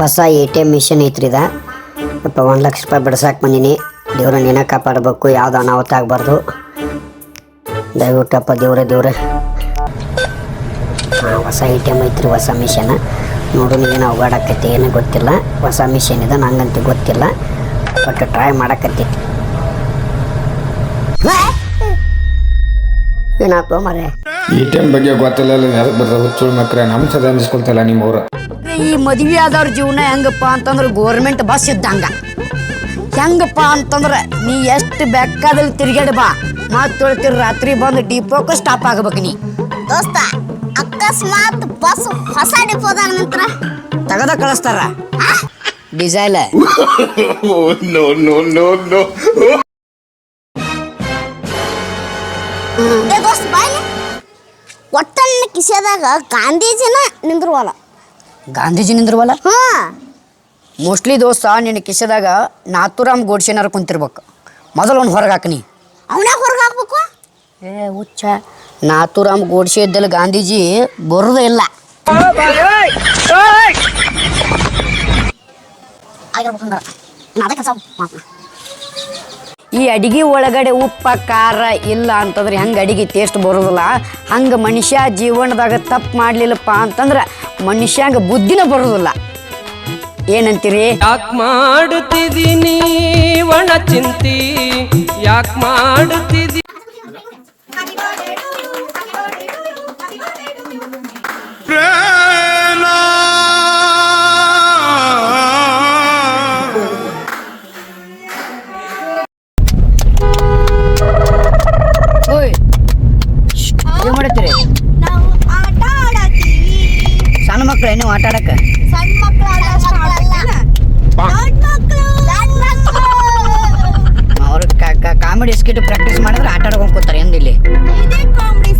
ಹೊಸ A T M mission ಐತ್ರಿ ಇದಪ್ಪ ಒಂದು ಲಕ್ಷ ರೂಪಾಯಿ ಬಿಡ್ಸಕ್ಕೆ ಬಂದೀನಿ. ದೇವ್ರ ನೀನ ಕಾಪಾಡಬೇಕು, ಯಾವ್ದು ಅನಾಹುತ ಆಗಬಾರ್ದು. ದಯವಿಟ್ಟಪ್ಪ ದೇವ್ರೆ ದೇವ್ರೆ. ಹಾಂ ಹೊಸ ಎ ಟಿ ಎಂ ಐತ್ರಿ, ಹೊಸ ಮಿಷನ್. ನೋಡು ಏನು ಏನು ಗೊತ್ತಿಲ್ಲ. ಹೊಸ ಮಿಷನ್ ಇದೆ, ನಂಗಂತೂ ಗೊತ್ತಿಲ್ಲ. ಬಟ್ ಟ್ರೈ ಮಾಡಕತ್ತಿ ಏನಾಯ್ತು ಮರೆ ಟಿ ಎಂ ಬಗ್ಗೆ ಗೊತ್ತಿಲ್ಲ ಎದಕ್ಕೆ ಬರ್ತಾರೆ ಹುಚ್ಚುಳ್ ಮಕ್ರೆ ನಮ್ಮ ಸದ ಅನ್ಸ್ಕೊಳ್ತಲ್ಲ ನಿಮ್ಮವ್ರು. ಈ ಮದ್ವೆ ಆದವ್ರ ಜೀವನ ಹೆಂಗಪ್ಪ ಅಂತಂದ್ರೆ ಗೋರ್ಮೆಂಟ್ ಬಸ್ ಇದ್ದಂಗ. ಹೆಂಗಪ್ಪ ಅಂತಂದ್ರೆ ನೀ ಎಷ್ಟು ಬೇಕಾದಲ್ಲಿ ತಿರ್ಗಾಡಿ ಬಾ. ಮಾತು ತೊಳ್ತಿರ್ ರಾತ್ರಿ ಬಂದು ಡಿಪೋಕ ಸ್ಟಾಪ್ ಆಗ್ಬೇಕು ನೀ. ದೋಸ್ತ ಅಕಸ್ಮಾತ್ ಬಸ್ ಹೊಸ ಡಿಪೋದ ನಿಂತ್ರ? ತಗದ ಕಳಿಸ್ತಾರ. ಡಿಸೈಲ್. ಬಾಯ್ಲಿ. ಒಟ್ಟನ್ನ ಕಿಸೆದಾಗ ಗಾಂಧೀಜಿನ ನಿಂದ್ರುವಲ್ಲ. ಗಾಂಧೀಜಿ ನಿಂದ್ರವಲ್ಲ ಮೋಸ್ಟ್ಲಿ ದೋಸ್ತ ನಿನ್ನ ಕಿಸೆದಾಗ ನಾಥುರಾಮ್ ಗೋಡ್ಸೆನಾರು ಕುಂತಿರ್ಬೇಕು. ಮೊದಲು ಒಂದು ಹೊರಗೆ ಹಾಕನಿ. ಅವನ್ಯಾಗ ಹೊರಗೆ ಹಾಕ್ಬೇಕು? ಏ ಹುಚ್ಚ. ನಾಥುರಾಮ್ ಗೋಡ್ಸೆ ಇದ್ದಲ್ಲಿ ಗಾಂಧೀಜಿ ಬರೋದೇ ಇಲ್ಲ. ಈ ಅಡಿಗೆ ಒಳಗಡೆ ಉಪ್ಪ ಖಾರ ಇಲ್ಲ ಅಂತಂದ್ರೆ ಹೆಂಗೆ ಅಡಿಗೆ ಟೇಸ್ಟ್ ಬರೋದಿಲ್ಲ? ಹಂಗೆ ಮನುಷ್ಯ ಜೀವನದಾಗ ತಪ್ಪು ಮಾಡಲಿಲ್ಲಪ್ಪ ಅಂತಂದ್ರೆ ಮನುಷ್ಯಂಗೆ ಬುದ್ಧಿನ ಬರೋದಿಲ್ಲ. ಏನಂತೀರಿ? ಯಾಕ್ ಮಾಡುತ್ತಿದ್ದೀನಿ ಒಣ ಚಿಂತಿ. ಯಾಕ್ ಮಾಡುತ್ತಿದ್ದೀನಿ ಮಕ್ಳು ಏನು ಆಟ ಆಡಕ್ಕೆ? ಸಣ್ಣ ಮಕ್ಕಳು ದೊಡ್ಡ ಮಕ್ಕಳು ದೊಡ್ಡ ಮಕ್ಕಳು ಅವ್ರು ಕಾಮಿಡಿ ಸ್ಕಿಟ್ ಪ್ರಾಕ್ಟೀಸ್ ಮಾಡಿದ್ರೆ ಆಟ ಆಡ್ಕೊಂಡ್ ಕೂತಾರೆ ಎಂದಿಲ್ಲಿ ಇಲ್ಲಿ? ಇದೇ ಕಾಮಿಡಿ